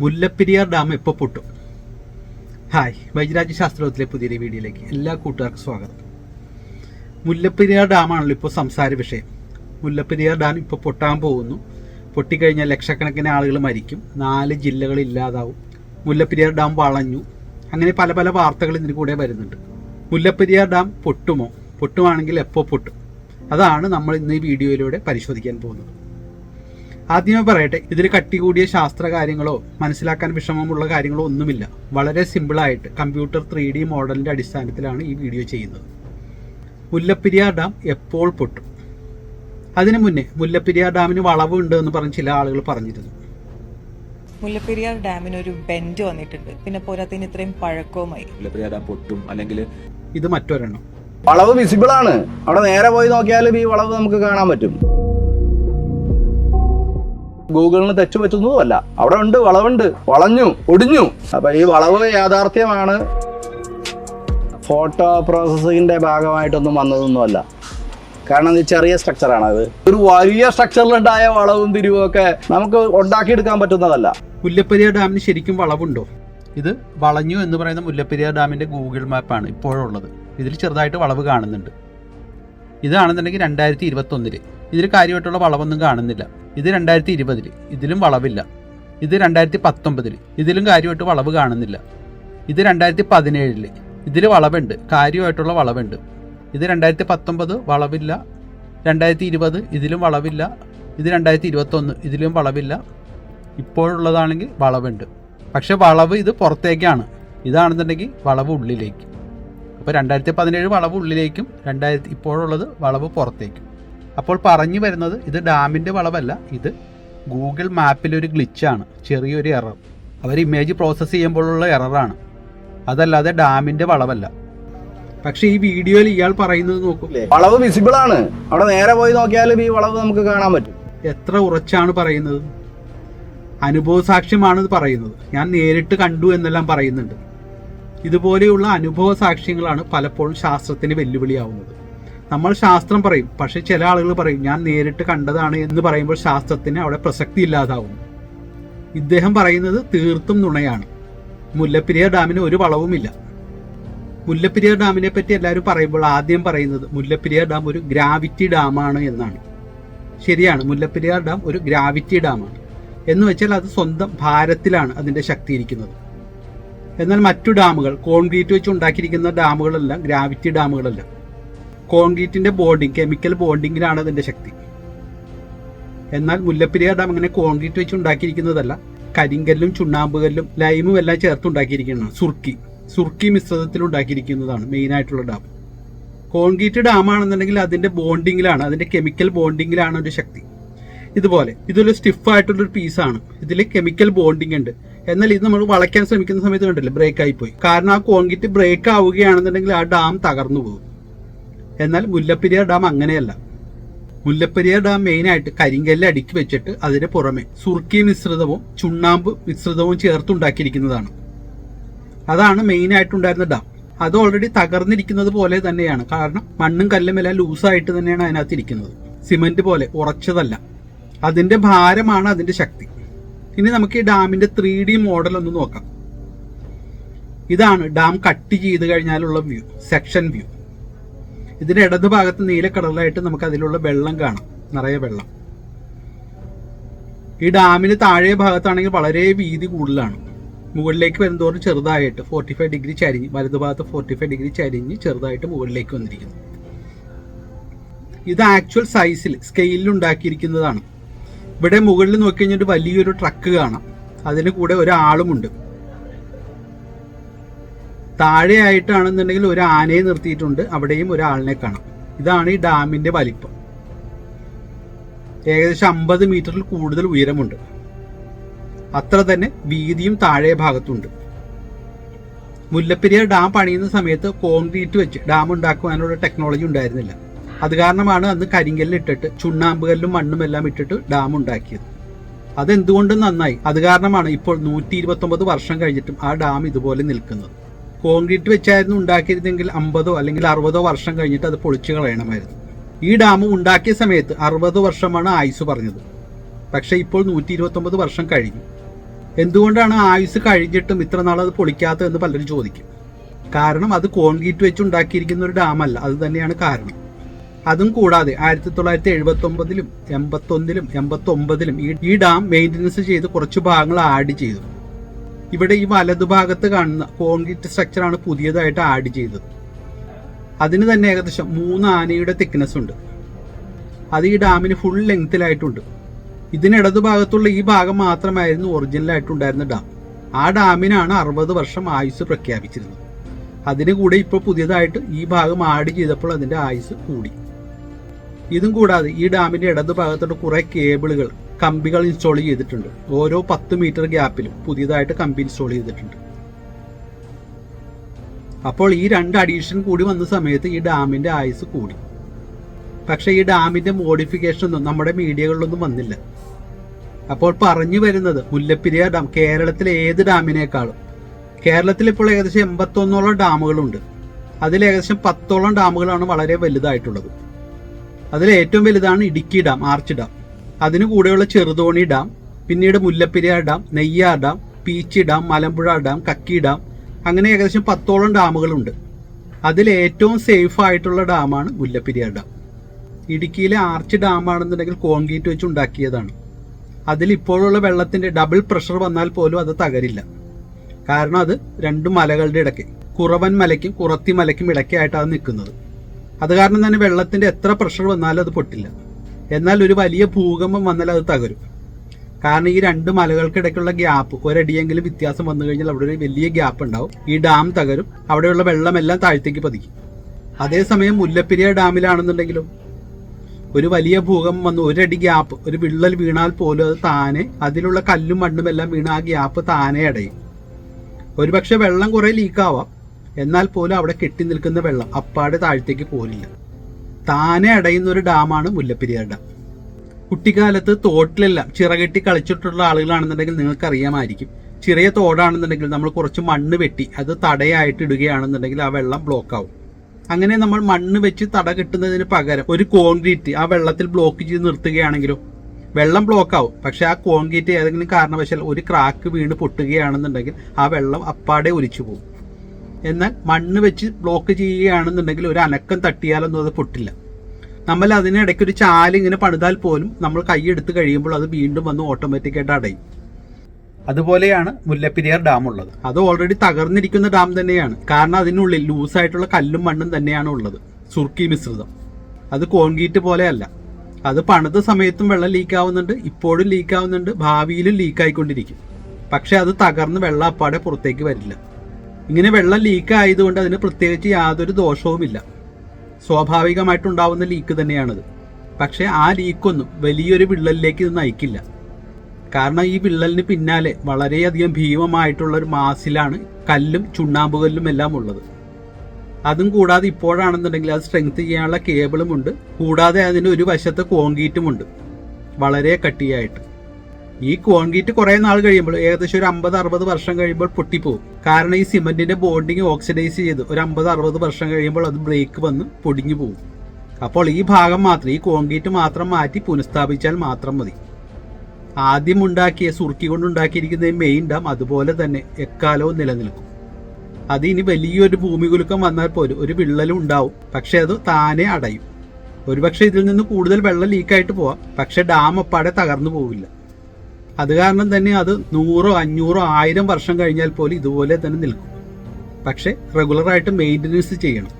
Mullaperiyar dam എപ്പോൾ പൊട്ടും? Hi Vaidyaraj ശാസ്ത്രത്തിലെ പുതിയൊരു വീഡിയോയിലേക്ക് എല്ലാ കൂട്ടുകാർക്കും സ്വാഗതം. മുല്ലപ്പെരിയാർ ഡാമാണല്ലോ ഇപ്പോൾ സംസാര വിഷയം. മുല്ലപ്പെരിയാർ ഡാം ഇപ്പോൾ പൊട്ടാൻ പോകുന്നു. പൊട്ടിക്കഴിഞ്ഞാൽ ലക്ഷക്കണക്കിന് ആളുകൾ മരിക്കും. നാല് ജില്ലകൾ ഇല്ലാതാവും. മുല്ലപ്പെരിയാർ ഡാം വളഞ്ഞു. അങ്ങനെ പല പല വാർത്തകൾ ഇതിന് കൂടെ വരുന്നുണ്ട്. മുല്ലപ്പെരിയാർ ഡാം പൊട്ടുമോ? പൊട്ടുവാണെങ്കിൽ എപ്പോൾ പൊട്ടും? അതാണ് നമ്മൾ ഇന്ന് ഈ വീഡിയോയിലൂടെ പരിശോധിക്കാൻ പോകുന്നത്. ആദ്യമേ പറയട്ടെ ഇതിൽ കട്ടി കൂടിയ ശാസ്ത്ര കാര്യങ്ങളോ മനസ്സിലാക്കാൻ വിഷമമുള്ള കാര്യങ്ങളോ ഒന്നുമില്ല. വളരെ സിമ്പിളായിട്ട് കമ്പ്യൂട്ടർ ത്രീ ഡി മോഡലിന്റെ അടിസ്ഥാനത്തിലാണ് ഈ വീഡിയോ ചെയ്യുന്നത്. മുല്ലപ്പെരിയാർ ഡാം എപ്പോൾ പൊട്ടും? അതിനു മുന്നേ മുല്ലപ്പെരിയാർ ഡാമിന് വളവ് ഉണ്ട് എന്ന് പറഞ്ഞ് ചില ആളുകൾ പറഞ്ഞിരുന്നു. മുല്ലപ്പെരിയാർ ഡാമിന് ഒരു ബെൻഡ് വന്നിട്ടുണ്ട്. പിന്നെ പോരാത്തതിന് ഇത്രയും പഴക്കവുമായി. മുല്ലപ്പെരിയാർ ഡാം പൊട്ടും. അല്ലെങ്കിൽ ഇത് മറ്റൊരെണ്ണം. വളവ് വിസിബിൾ ആണ്. അവിടെ നേരെ പോയി നോക്കിയാലും ഈ വളവ് നമുക്ക് കാണാൻ പറ്റും. ഗൂഗിളിന് തെച്ചു പറ്റുന്നതുമല്ല. അവിടെ ഉണ്ട് വളവുണ്ട് വളഞ്ഞു ഒടിഞ്ഞു. അപ്പൊ ഈ വളവ് യാഥാർത്ഥ്യമാണ്. ഫോട്ടോ പ്രോസസ്സിങ്ങിന്റെ ഭാഗമായിട്ടൊന്നും വന്നതൊന്നുമല്ല. കാരണം ഇത് ചെറിയ സ്ട്രക്ചറാണ് അത്. ഒരു വലിയ സ്ട്രക്ചറിലുണ്ടായ വളവും തിരിവും ഒക്കെ നമുക്ക് ഉണ്ടാക്കിയെടുക്കാൻ പറ്റുന്നതല്ല. മുല്ലപ്പെരിയാർ ഡാമിന് ശരിക്കും വളവുണ്ടോ? ഇത് വളഞ്ഞു എന്ന് പറയുന്ന മുല്ലപ്പെരിയാർ ഡാമിന്റെ ഗൂഗിൾ മാപ്പാണ് ഇപ്പോഴുള്ളത്. ഇതിൽ ചെറുതായിട്ട് വളവ് കാണുന്നുണ്ട്. ഇതാണെന്നുണ്ടെങ്കിൽ രണ്ടായിരത്തി ഇരുപത്തി ഒന്നിൽ ഇതിൽ കാര്യമായിട്ടുള്ള വളവൊന്നും കാണുന്നില്ല. ഇത് രണ്ടായിരത്തി ഇരുപതിൽ ഇതിലും വളവില്ല. ഇത് രണ്ടായിരത്തി പത്തൊമ്പതിൽ ഇതിലും കാര്യമായിട്ട് വളവ് കാണുന്നില്ല. ഇത് രണ്ടായിരത്തി പതിനേഴിൽ ഇതിൽ വളവുണ്ട്. കാര്യമായിട്ടുള്ള വളവുണ്ട്. ഇത് രണ്ടായിരത്തി പത്തൊമ്പത് വളവില്ല. രണ്ടായിരത്തി ഇരുപത് ഇതിലും വളവില്ല. ഇത് രണ്ടായിരത്തി ഇരുപത്തൊന്ന് ഇതിലും വളവില്ല. ഇപ്പോഴുള്ളതാണെങ്കിൽ വളവുണ്ട്. പക്ഷെ വളവ് ഇത് പുറത്തേക്കാണ്. ഇതാണെന്നുണ്ടെങ്കിൽ വളവ് ഉള്ളിലേക്ക്. അപ്പോൾ രണ്ടായിരത്തി പതിനേഴ് വളവ് ഉള്ളിലേക്കും രണ്ടായിരത്തി ഇപ്പോഴുള്ളത് വളവ് പുറത്തേക്കും. അപ്പോൾ പറഞ്ഞു വരുന്നത് ഇത് ഡാമിന്റെ വളവല്ല ഇത് ഗൂഗിൾ മാപ്പിലൊരു ഗ്ലിച്ചാണ് ചെറിയൊരു എറർ അവർ ഇമേജ് പ്രോസസ്സ് ചെയ്യുമ്പോഴുള്ള എററാണ് അതല്ലാതെ ഡാമിന്റെ വളവല്ല. പക്ഷെ ഈ വീഡിയോയിൽ ഇയാൾ പറയുന്നത് നോക്കൂലേ വളവ് വിസിബിൾ ആണ്. അവിടെ നേരെ പോയി നോക്കിയാലും ഈ വളവ് നമുക്ക് കാണാൻ പറ്റും. എത്ര ഉറച്ചാണ് പറയുന്നത്. അനുഭവസാക്ഷ്യമാണ് പറയുന്നത്. ഞാൻ നേരിട്ട് കണ്ടു എന്നെല്ലാം പറയുന്നുണ്ട്. ഇതുപോലെയുള്ള അനുഭവ സാക്ഷ്യങ്ങളാണ് പലപ്പോഴും ശാസ്ത്രത്തിന് വെല്ലുവിളിയാവുന്നത്. നമ്മൾ ശാസ്ത്രം പറയും പക്ഷെ ചില ആളുകൾ പറയും ഞാൻ നേരിട്ട് കണ്ടതാണ് എന്ന് പറയുമ്പോൾ ശാസ്ത്രത്തിന് അവിടെ പ്രസക്തി ഇല്ലാതാവും. ഇദ്ദേഹം പറയുന്നത് തീർത്തും നുണയാണ്. മുല്ലപ്പെരിയാർ ഡാമിന് ഒരു വളവുമില്ല. മുല്ലപ്പെരിയാർ ഡാമിനെ പറ്റി എല്ലാവരും പറയുമ്പോൾ ആദ്യം പറയുന്നത് മുല്ലപ്പെരിയാർ ഡാം ഒരു ഗ്രാവിറ്റി ഡാമാണ് എന്നാണ്. ശരിയാണ് മുല്ലപ്പെരിയാർ ഡാം ഒരു ഗ്രാവിറ്റി ഡാമാണ്. എന്ന് വെച്ചാൽ അത് സ്വന്തം ഭാരത്തിലാണ് അതിന്റെ ശക്തി ഇരിക്കുന്നത്. എന്നാൽ മറ്റു ഡാമുകൾ കോൺക്രീറ്റ് വെച്ച് ഉണ്ടാക്കിയിരിക്കുന്ന ഡാമുകളെല്ലാം ഗ്രാവിറ്റി ഡാമുകളല്ല. കോൺക്രീറ്റിന്റെ ബോണ്ടിങ് കെമിക്കൽ ബോണ്ടിങ്ങിലാണ് അതിന്റെ ശക്തി. എന്നാൽ മുല്ലപ്പെരിയാർ ഡാം അങ്ങനെ കോൺക്രീറ്റ് വെച്ച് ഉണ്ടാക്കിയിരിക്കുന്നതല്ല കരിങ്കല്ലും ചുണ്ണാമ്പുകല്ലും ലൈമും എല്ലാം ചേർത്ത് ഉണ്ടാക്കിയിരിക്കുന്നതാണ് സുർക്കി. സുർക്കി മിശ്രിതത്തിൽ ഉണ്ടാക്കിയിരിക്കുന്നതാണ് മെയിൻ ആയിട്ടുള്ള ഡാം. കോൺക്രീറ്റ് ഡാം ആണെന്നുണ്ടെങ്കിൽ അതിന്റെ ബോണ്ടിങ്ങിലാണ് അതിന്റെ കെമിക്കൽ ബോണ്ടിങ്ങിലാണ് ഒരു ശക്തി. ഇതുപോലെ ഇതൊരു സ്റ്റിഫ് ആയിട്ടുള്ളൊരു പീസാണ് ഇതിൽ കെമിക്കൽ ബോണ്ടിങ് ഉണ്ട്. എന്നാൽ ഇത് നമ്മൾ വളയ്ക്കാൻ ശ്രമിക്കുന്ന സമയത്ത് കണ്ടില്ലേ ബ്രേക്ക് ആയി പോയി. കാരണം ആ കോൺക്രീറ്റ് ബ്രേക്ക് ആവുകയാണെന്നുണ്ടെങ്കിൽ ആ ഡാം തകർന്നു പോകും. എന്നാൽ മുല്ലപ്പെരിയാർ ഡാം അങ്ങനെയല്ല. മുല്ലപ്പെരിയാർ ഡാം മെയിനായിട്ട് കരിങ്കല്ല് അടുക്കി വെച്ചിട്ട് അതിന് പുറമെ സുർക്കി മിശ്രിതവും ചുണ്ണാമ്പ് മിശ്രിതവും ചേർത്തുണ്ടാക്കിയിരിക്കുന്നതാണ് അതാണ് മെയിൻ ആയിട്ടുണ്ടായിരുന്ന ഡാം. അത് ഓൾറെഡി തകർന്നിരിക്കുന്നത് പോലെ തന്നെയാണ്. കാരണം മണ്ണും കല്ലുമെല്ലാം ലൂസായിട്ട് തന്നെയാണ് അതിനകത്ത് ഇരിക്കുന്നത്. സിമന്റ് പോലെ ഉറച്ചതല്ല. അതിന്റെ ഭാരമാണ് അതിന്റെ ശക്തി. ഇനി നമുക്ക് ഈ ഡാമിന്റെ ത്രീ ഡി മോഡൽ ഒന്ന് നോക്കാം. ഇതാണ് ഡാം കട്ട് ചെയ്ത് കഴിഞ്ഞാലുള്ള വ്യൂ സെക്ഷൻ വ്യൂ ഇതിന്റെ ഇടത് ഭാഗത്ത് നീല കളറിലായിട്ട് നമുക്ക് അതിലുള്ള വെള്ളം കാണാം. നിറയെ വെള്ളം. ഈ ഡാമിന് താഴെ ഭാഗത്താണെങ്കിൽ വളരെ വീതി കൂടുതലാണ്. മുകളിലേക്ക് വരുന്നതോറും ചെറുതായിട്ട് ഫോർട്ടി ഫൈവ് ഡിഗ്രി ചരിഞ്ഞ് വലതുഭാഗത്ത് ഫോർട്ടി ഫൈവ് ഡിഗ്രി ചരിഞ്ഞ് ചെറുതായിട്ട് മുകളിലേക്ക് വന്നിരിക്കുന്നു. ഇത് ആക്ച്വൽ സൈസിൽ സ്കെയിലിൽ ഉണ്ടാക്കിയിരിക്കുന്നതാണ്. ഇവിടെ മുകളിൽ നോക്കിക്കഴിഞ്ഞാൽ കഴിഞ്ഞിട്ട് വലിയൊരു ട്രക്ക് കാണാം. അതിന് കൂടെ ഒരാളുമുണ്ട്. താഴെയായിട്ടാണെന്നുണ്ടെങ്കിൽ ഒരു ആനയെ നിർത്തിയിട്ടുണ്ട് അവിടെയും ഒരാളിനെ കാണാം. ഇതാണ് ഈ ഡാമിന്റെ വലിപ്പം. ഏകദേശം അമ്പത് മീറ്ററിൽ കൂടുതൽ ഉയരമുണ്ട്. അത്ര തന്നെ വീതിയും താഴെ ഭാഗത്തുണ്ട്. മുല്ലപ്പെരിയാർ ഡാം പണിയുന്ന സമയത്ത് കോൺക്രീറ്റ് വെച്ച് ഡാം ഉണ്ടാക്കുവാനുള്ള ടെക്നോളജി ഉണ്ടായിരുന്നില്ല. അത് കാരണമാണ് അന്ന് കരിങ്കല്ല് ഇട്ടിട്ട് ചുണ്ണാമ്പുകല്ലും മണ്ണും എല്ലാം ഇട്ടിട്ട് ഡാം ഉണ്ടാക്കിയത്. അതെന്തുകൊണ്ടും നന്നായി? അത് കാരണമാണ് ഇപ്പോൾ നൂറ്റി വർഷം കഴിഞ്ഞിട്ടും ആ ഡാം ഇതുപോലെ നിൽക്കുന്നത്. കോൺക്രീറ്റ് വെച്ചായിരുന്നു ഉണ്ടാക്കിയിരുന്നെങ്കിൽ അമ്പതോ അല്ലെങ്കിൽ അറുപതോ വർഷം കഴിഞ്ഞിട്ട് അത് പൊളിച്ചു കളയണമായിരുന്നു. ഈ ഡാം ഉണ്ടാക്കിയ സമയത്ത് അറുപത് വർഷമാണ് ആയുസ് പറഞ്ഞത്. പക്ഷെ ഇപ്പോൾ നൂറ്റി ഇരുപത്തൊമ്പത് വർഷം കഴിഞ്ഞു. എന്തുകൊണ്ടാണ് ആയുസ് കഴിഞ്ഞിട്ടും ഇത്ര നാൾ അത് പൊളിക്കാത്തതെന്ന് പലരും ചോദിക്കും. കാരണം അത് കോൺക്രീറ്റ് വെച്ച് ഉണ്ടാക്കിയിരിക്കുന്ന ഒരു ഡാമല്ല. അത് തന്നെയാണ് കാരണം. അതും കൂടാതെ ആയിരത്തി തൊള്ളായിരത്തി എഴുപത്തി ഒമ്പതിലും എൺപത്തൊന്നിലും എൺപത്തി ഒമ്പതിലും ഈ ഡാം മെയിന്റനൻസ് ചെയ്ത് കുറച്ച് ഭാഗങ്ങൾ ആഡ് ചെയ്തു. ഇവിടെ ഈ വലതുഭാഗത്ത് കാണുന്ന കോൺക്രീറ്റ് സ്ട്രക്ചറാണ് പുതിയതായിട്ട് ആഡ് ചെയ്തത്. അതിന് തന്നെ ഏകദേശം മൂന്ന് ആനയുടെ തിക്നെസ് ഉണ്ട്. അത് ഈ ഡാമിന് ഫുൾ ലെങ്ത്തിലായിട്ടുണ്ട് ഇതിന് ഇടതുഭാഗത്തുള്ള ഈ ഭാഗം മാത്രമായിരുന്നു ഒറിജിനലായിട്ടുണ്ടായിരുന്ന ഡാം ആ ഡാമിനാണ് അറുപത് വർഷം ആയുസ് പ്രഖ്യാപിച്ചിരുന്നത്. അതിന് കൂടെ ഇപ്പോൾ പുതിയതായിട്ട് ഈ ഭാഗം ആഡ് ചെയ്തപ്പോൾ അതിന്റെ ആയുസ് കൂടി. ഇതും കൂടാതെ ഈ ഡാമിന്റെ ഇടതുഭാഗത്തോട്ട് കുറേ കേബിളുകൾ കമ്പികൾ ഇൻസ്റ്റാൾ ചെയ്തിട്ടുണ്ട്. ഓരോ പത്ത് മീറ്റർ ഗ്യാപ്പിലും പുതിയതായിട്ട് കമ്പി ഇൻസ്റ്റാൾ ചെയ്തിട്ടുണ്ട്. അപ്പോൾ ഈ രണ്ട് അഡീഷൻ കൂടി വന്ന സമയത്ത് ഈ ഡാമിന്റെ ആയുസ് കൂടി. പക്ഷേ ഈ ഡാമിന്റെ മോഡിഫിക്കേഷൻ ഒന്നും നമ്മുടെ മീഡിയകളിലൊന്നും വന്നില്ല. അപ്പോൾ പറഞ്ഞു വരുന്നത് മുല്ലപ്പെരിയാർ ഡാം കേരളത്തിലെ ഏത് ഡാമിനേക്കാളും. കേരളത്തിൽ ഇപ്പോൾ ഏകദേശം എൺപത്തൊന്നോളം ഡാമുകളുണ്ട്. അതിൽ ഏകദേശം പത്തോളം ഡാമുകളാണ് വളരെ വലുതായിട്ടുള്ളത്. അതിൽ ഏറ്റവും വലുതാണ് ഇടുക്കി ഡാം ആർച്ച് ഡാം. അതിനു കൂടെയുള്ള ചെറുതോണി ഡാം പിന്നീട് Mullaperiyar dam Neyyar dam Peechi dam Malampuzha dam Kakki dam അങ്ങനെ ഏകദേശം പത്തോളം ഡാമുകളുണ്ട്. അതിൽ ഏറ്റവും സേഫ് ആയിട്ടുള്ള ഡാമാണ് മുല്ലപ്പെരിയാർ ഡാം. ഇടുക്കിയിലെ ആർച്ച് ഡാമാണെന്നുണ്ടെങ്കിൽ കോൺക്രീറ്റ് വെച്ച് ഉണ്ടാക്കിയതാണ്. അതിൽ ഇപ്പോഴുള്ള വെള്ളത്തിന്റെ ഡബിൾ പ്രഷർ വന്നാൽ പോലും അത് തകരില്ല. കാരണം അത് രണ്ട് മലകളുടെ ഇടയ്ക്ക് കുറവൻ മലയ്ക്കും കുറത്തി മലയ്ക്കും ഇടയ്ക്കായിട്ടാണ് നിൽക്കുന്നത്. അത് കാരണം തന്നെ വെള്ളത്തിന്റെ എത്ര പ്രഷർ വന്നാലും അത് പൊട്ടില്ല. എന്നാൽ ഒരു വലിയ ഭൂകമ്പം വന്നാൽ അത് തകരും. കാരണം ഈ രണ്ട് മലകൾക്കിടയ്ക്കുള്ള ഗ്യാപ്പ് ഒരടിയെങ്കിലും വ്യത്യാസം വന്നു കഴിഞ്ഞാൽ അവിടെ ഒരു വലിയ ഗ്യാപ്പ് ഉണ്ടാവും. ഈ ഡാം തകരും അവിടെയുള്ള വെള്ളമെല്ലാം താഴത്തേക്ക് പതിക്കും. അതേസമയം മുല്ലപ്പെരിയ ഡാമിലാണെന്നുണ്ടെങ്കിലും ഒരു വലിയ ഭൂകമ്പം വന്ന് ഒരടി ഗ്യാപ്പ് ഒരു വിള്ളൽ വീണാൽ പോലും അത് താനെ അതിലുള്ള കല്ലും മണ്ണും എല്ലാം വീണ ആ ഗ്യാപ്പ് താനെ അടയും. ഒരുപക്ഷെ വെള്ളം കുറെ ലീക്കാവാം എന്നാൽ പോലും അവിടെ കെട്ടി നിൽക്കുന്ന വെള്ളം അപ്പാടെ താഴത്തേക്ക് പോരില്ല. താനെ അടയുന്ന ഒരു ഡാമാണ് മുല്ലപ്പെരിയാർ ഡാം. കുട്ടിക്കാലത്ത് തോട്ടിലെല്ലാം ചിറകെട്ടി കളിച്ചിട്ടുള്ള ആളുകളാണെന്നുണ്ടെങ്കിൽ നിങ്ങൾക്ക് അറിയാമായിരിക്കും ചെറിയ തോടാണെന്നുണ്ടെങ്കിൽ നമ്മൾ കുറച്ച് മണ്ണ് വെട്ടി അത് തടയായിട്ട് ഇടുകയാണെന്നുണ്ടെങ്കിൽ ആ വെള്ളം ബ്ലോക്ക് ആവും. അങ്ങനെ നമ്മൾ മണ്ണ് വെച്ച് തട കെട്ടുന്നതിന് പകരം ഒരു കോൺക്രീറ്റ് ആ വെള്ളത്തിൽ ബ്ലോക്ക് ചെയ്ത് നിർത്തുകയാണെങ്കിലോ വെള്ളം ബ്ലോക്ക് ആവും. പക്ഷെ ആ കോൺക്രീറ്റ് ഏതെങ്കിലും കാരണവശാൽ ഒരു ക്രാക്ക് വീണ് പൊട്ടുകയാണെന്നുണ്ടെങ്കിൽ ആ വെള്ളം അപ്പാടെ ഒലിച്ചു പോകും. എന്നാൽ മണ്ണ് വെച്ച് ബ്ലോക്ക് ചെയ്യുകയാണെന്നുണ്ടെങ്കിൽ ഒരു അനക്കം തട്ടിയാലൊന്നും അത് പൊട്ടില്ല. നമ്മൾ അതിനിടയ്ക്ക് ഒരു ചാൽ ഇങ്ങനെ പണിതാൽ പോലും നമ്മൾ കൈയെടുത്ത് കഴിയുമ്പോൾ അത് വീണ്ടും വന്ന് ഓട്ടോമാറ്റിക്കായിട്ട് അടയും. അതുപോലെയാണ് മുല്ലപ്പെരിയാർ ഡാം ഉള്ളത്. അത് ഓൾറെഡി തകർന്നിരിക്കുന്ന ഡാം തന്നെയാണ്. കാരണം അതിനുള്ളിൽ ലൂസായിട്ടുള്ള കല്ലും മണ്ണും തന്നെയാണ് ഉള്ളത്. സുർക്കി മിശ്രിതം. അത് കോൺക്രീറ്റ് പോലെയല്ല അത് പണിത സമയത്തും വെള്ളം ലീക്ക് ആവുന്നുണ്ട് ഇപ്പോഴും ലീക്ക് ആവുന്നുണ്ട് ഭാവിയിലും ലീക്ക് ആയിക്കൊണ്ടിരിക്കും. പക്ഷെ അത് തകർന്ന് വെള്ളം അപ്പാടെ പുറത്തേക്ക് വരില്ല. ഇങ്ങനെ വെള്ളം ലീക്ക് ആയതുകൊണ്ട് അതിന് പ്രത്യേകിച്ച് യാതൊരു ദോഷവുമില്ല. സ്വാഭാവികമായിട്ടുണ്ടാവുന്ന ലീക്ക് തന്നെയാണത്. പക്ഷെ ആ ലീക്കൊന്നും വലിയൊരു വിള്ളലിലേക്ക് ഇത് നയിക്കില്ല. കാരണം ഈ വിള്ളലിന് പിന്നാലെ വളരെയധികം ഭീമമായിട്ടുള്ള ഒരു മാസിലാണ് കല്ലും ചുണ്ണാമ്പുകല്ലും എല്ലാം ഉള്ളത്. അതും കൂടാതെ ഇപ്പോഴാണെന്നുണ്ടെങ്കിൽ അത് സ്ട്രെങ്ത് ചെയ്യാനുള്ള കേബിളും ഉണ്ട്. കൂടാതെ അതിന് ഒരു വശത്ത് കോൺക്രീറ്റും ഉണ്ട്. വളരെ കട്ടിയായിട്ട്. ഈ കോൺക്രീറ്റ് കുറെ നാൾ കഴിയുമ്പോൾ ഏകദേശം ഒരു അമ്പത് അറുപത് വർഷം കഴിയുമ്പോൾ പൊട്ടിപ്പോകും കാരണം ഈ സിമെന്റിന്റെ ബോണ്ടിങ് ഓക്സിഡൈസ് ചെയ്ത് ഒരു അമ്പത് അറുപത് വർഷം കഴിയുമ്പോൾ അത് ബ്രേക്ക് വന്ന് പൊടിഞ്ഞു പോകും അപ്പോൾ ഈ ഭാഗം മാത്രം ഈ കോൺക്രീറ്റ് മാത്രം മാറ്റി പുനഃസ്ഥാപിച്ചാൽ മാത്രം മതി. ആദ്യം ഉണ്ടാക്കിയ സുർക്കി കൊണ്ടുണ്ടാക്കിയിരിക്കുന്ന മെയിൻ ഡാം അതുപോലെ തന്നെ എക്കാലവും നിലനിൽക്കും. അത് ഇനി വലിയൊരു ഭൂമികുലുക്കം വന്നാൽ പോലും ഒരു വിള്ളലും ഉണ്ടാവും. പക്ഷെ അത് താനെ അടയും. ഒരുപക്ഷെ ഇതിൽ നിന്ന് കൂടുതൽ വെള്ളം ലീക്കായിട്ട് പോവാം. പക്ഷെ ഡാം അപ്പാടെ തകർന്നു പോവില്ല. അത് കാരണം തന്നെ അത് നൂറോ അഞ്ഞൂറോ ആയിരം വർഷം കഴിഞ്ഞാൽ പോലും ഇതുപോലെ തന്നെ നിൽക്കും. പക്ഷേ റെഗുലറായിട്ട് മെയിന്റനൻസ് ചെയ്യണം.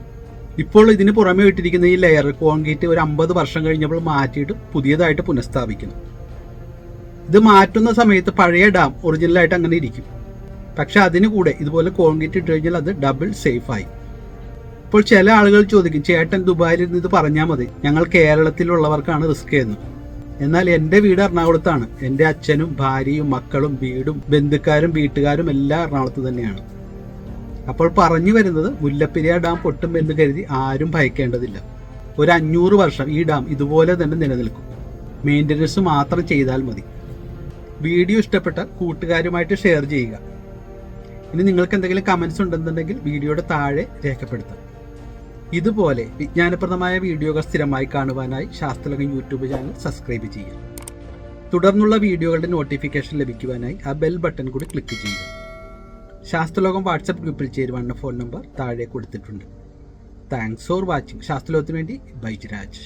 ഇപ്പോൾ ഇതിന് പുറമെ ഇട്ടിരിക്കുന്ന ഈ ലെയർ കോൺക്രീറ്റ് ഒരു അമ്പത് വർഷം കഴിഞ്ഞപ്പോൾ മാറ്റിയിട്ട് പുതിയതായിട്ട് പുനഃസ്ഥാപിക്കുന്നു ഇത് മാറ്റുന്ന സമയത്ത് പഴയ ഡാം ഒറിജിനലായിട്ട് അങ്ങനെ ഇരിക്കും. പക്ഷെ അതിന് കൂടെ ഇതുപോലെ കോൺക്രീറ്റ് ഇട്ട് കഴിഞ്ഞാൽ അത് ഡബിൾ സേഫായി ഇപ്പോൾ ചില ആളുകൾ ചോദിക്കും ചേട്ടൻ ദുബായിൽ ഇരുന്ന് ഇത് പറഞ്ഞാൽ മതി. ഞങ്ങൾ കേരളത്തിലുള്ളവർക്കാണ് റിസ്ക് എന്ന്. എന്നാൽ എന്റെ വീട് എറണാകുളത്താണ്. എന്റെ അച്ഛനും ഭാര്യയും മക്കളും വീടും ബന്ധുക്കാരും വീട്ടുകാരും എല്ലാം എറണാകുളത്ത് തന്നെയാണ്. അപ്പോൾ പറഞ്ഞു വരുന്നത് മുല്ലപ്പെരിയാർ ഡാം പൊട്ടും എന്ന് കരുതി ആരും ഭയക്കേണ്ടതില്ല. ഒരു അഞ്ഞൂറ് വർഷം ഈ ഡാം ഇതുപോലെ തന്നെ നിലനിൽക്കും. മെയിന്റനൻസ് മാത്രം ചെയ്താൽ മതി. വീഡിയോ ഇഷ്ടപ്പെട്ട കൂട്ടുകാരുമായിട്ട് ഷെയർ ചെയ്യുക. ഇനി നിങ്ങൾക്ക് എന്തെങ്കിലും കമൻസ് ഉണ്ടെന്നുണ്ടെങ്കിൽ വീഡിയോയുടെ താഴെ രേഖപ്പെടുത്താം. ഇതുപോലെ വിജ്ഞാനപ്രദമായ വീഡിയോകൾ സ്ഥിരമായി കാണുവാനായി ശാസ്ത്രലോകം യൂട്യൂബ് ചാനൽ സബ്സ്ക്രൈബ് ചെയ്യുക. തുടർന്നുള്ള വീഡിയോകളുടെ നോട്ടിഫിക്കേഷൻ ലഭിക്കുവാനായി ആ ബെൽ ബട്ടൺ കൂടി ക്ലിക്ക് ചെയ്യുക. ശാസ്ത്രലോകം വാട്സപ്പ് ഗ്രൂപ്പിൽ ചേരുവാനുള്ള ഫോൺ നമ്പർ താഴെ കൊടുത്തിട്ടുണ്ട്. താങ്ക്സ് ഫോർ വാച്ചിങ് ശാസ്ത്രലോകത്തിന് വേണ്ടി ബൈജ്രാജ്